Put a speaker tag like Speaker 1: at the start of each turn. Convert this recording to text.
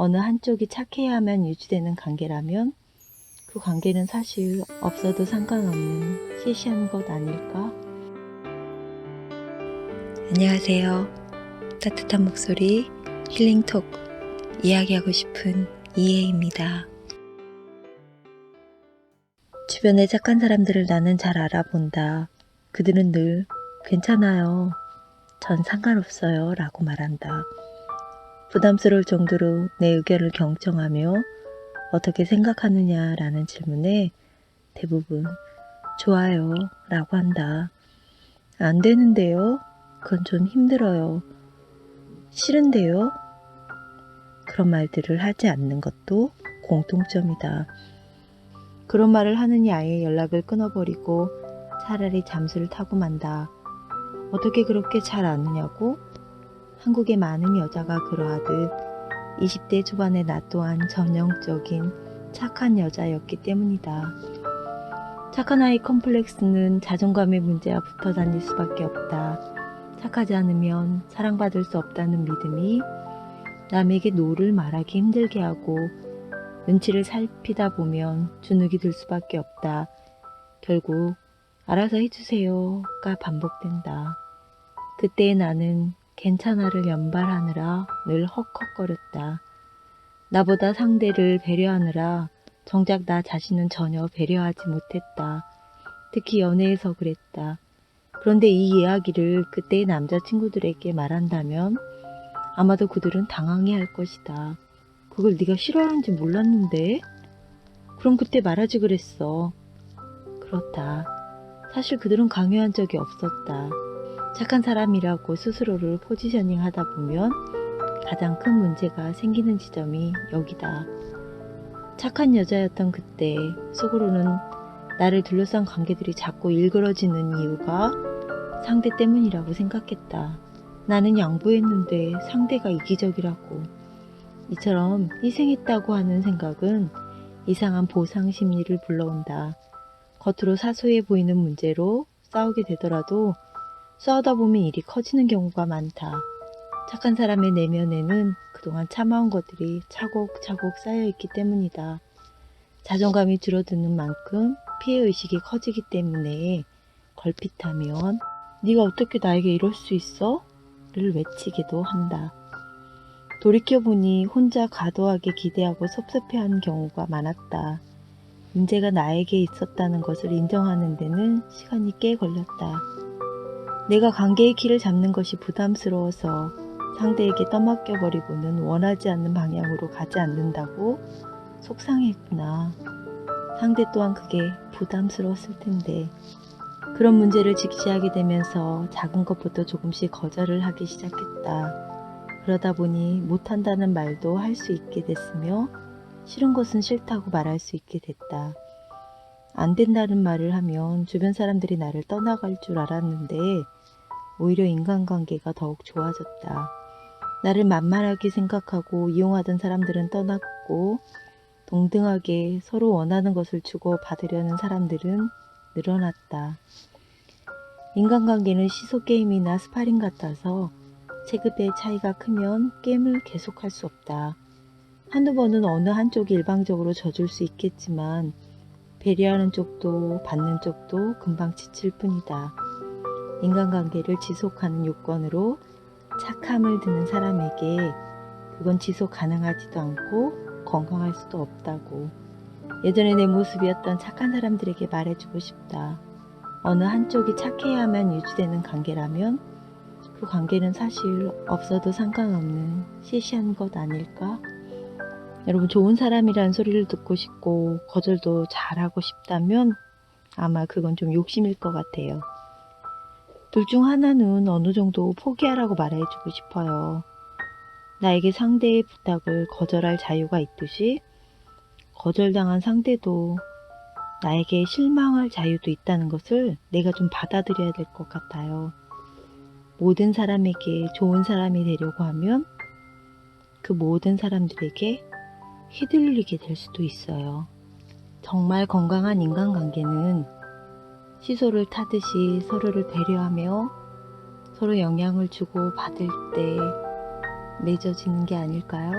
Speaker 1: 어느 한쪽이 착해야만 유지되는 관계라면 그 관계는 사실 없어도 상관없는 시시한 것 아닐까? 안녕하세요. 따뜻한 목소리 힐링톡 이야기하고 싶은 이해입니다. 주변의 착한 사람들을 나는 잘 알아본다. 그들은 늘 괜찮아요. 전 상관없어요. 라고 말한다. 부담스러울 정도로 내 의견을 경청하며 어떻게 생각하느냐라는 질문에 대부분 좋아요. 라고 한다. 안 되는데요? 그건 좀 힘들어요. 싫은데요? 그런 말들을 하지 않는 것도 공통점이다. 그런 말을 하느니 아예 연락을 끊어버리고 차라리 잠수를 타고 만다. 어떻게 그렇게 잘 아느냐고? 한국의 많은 여자가 그러하듯 20대 초반의 나 또한 전형적인 착한 여자였기 때문이다. 착한 아이 컴플렉스는 자존감의 문제와 붙어 다닐 수밖에 없다. 착하지 않으면 사랑받을 수 없다는 믿음이 남에게 노를 말하기 힘들게 하고 눈치를 살피다 보면 주눅이 들 수밖에 없다. 결국 알아서 해주세요가 반복된다. 그때의 나는 괜찮아를 연발하느라 늘 헉헉거렸다. 나보다 상대를 배려하느라 정작 나 자신은 전혀 배려하지 못했다. 특히 연애에서 그랬다. 그런데 이 이야기를 그때의 남자친구들에게 말한다면 아마도 그들은 당황해 할 것이다. 그걸 네가 싫어하는지 몰랐는데? 그럼 그때 말하지 그랬어. 그렇다. 사실 그들은 강요한 적이 없었다. 착한 사람이라고 스스로를 포지셔닝 하다 보면 가장 큰 문제가 생기는 지점이 여기다. 착한 여자였던 그때 속으로는 나를 둘러싼 관계들이 자꾸 일그러지는 이유가 상대 때문이라고 생각했다. 나는 양보했는데 상대가 이기적이라고. 이처럼 희생했다고 하는 생각은 이상한 보상 심리를 불러온다. 겉으로 사소해 보이는 문제로 싸우게 되더라도 싸우다 보면 일이 커지는 경우가 많다. 착한 사람의 내면에는 그동안 참아온 것들이 차곡차곡 쌓여있기 때문이다. 자존감이 줄어드는 만큼 피해의식이 커지기 때문에 걸핏하면 네가 어떻게 나에게 이럴 수 있어? 를 외치기도 한다. 돌이켜보니 혼자 과도하게 기대하고 섭섭해하는 경우가 많았다. 문제가 나에게 있었다는 것을 인정하는 데는 시간이 꽤 걸렸다. 내가 관계의 키를 잡는 것이 부담스러워서 상대에게 떠맡겨버리고는 원하지 않는 방향으로 가지 않는다고 속상했구나. 상대 또한 그게 부담스러웠을 텐데. 그런 문제를 직시하게 되면서 작은 것부터 조금씩 거절을 하기 시작했다. 그러다 보니 못한다는 말도 할 수 있게 됐으며 싫은 것은 싫다고 말할 수 있게 됐다. 안 된다는 말을 하면 주변 사람들이 나를 떠나갈 줄 알았는데 오히려 인간관계가 더욱 좋아졌다. 나를 만만하게 생각하고 이용하던 사람들은 떠났고 동등하게 서로 원하는 것을 주고 받으려는 사람들은 늘어났다. 인간관계는 시소게임이나 스파링 같아서 체급의 차이가 크면 게임을 계속할 수 없다. 한두 번은 어느 한쪽이 일방적으로 져줄 수 있겠지만 배려하는 쪽도 받는 쪽도 금방 지칠 뿐이다. 인간관계를 지속하는 요건으로 착함을 드는 사람에게 그건 지속 가능하지도 않고 건강할 수도 없다고. 예전에 내 모습이었던 착한 사람들에게 말해주고 싶다. 어느 한쪽이 착해야만 유지되는 관계라면 그 관계는 사실 없어도 상관없는 시시한 것 아닐까? 여러분 좋은 사람이라는 소리를 듣고 싶고 거절도 잘하고 싶다면 아마 그건 좀 욕심일 것 같아요. 둘 중 하나는 어느 정도 포기하라고 말해주고 싶어요. 나에게 상대의 부탁을 거절할 자유가 있듯이 거절당한 상대도 나에게 실망할 자유도 있다는 것을 내가 좀 받아들여야 될 것 같아요. 모든 사람에게 좋은 사람이 되려고 하면 그 모든 사람들에게 휘둘리게 될 수도 있어요. 정말 건강한 인간관계는 시소를 타듯이 서로를 배려하며 서로 영향을 주고 받을 때 맺어지는 게 아닐까요?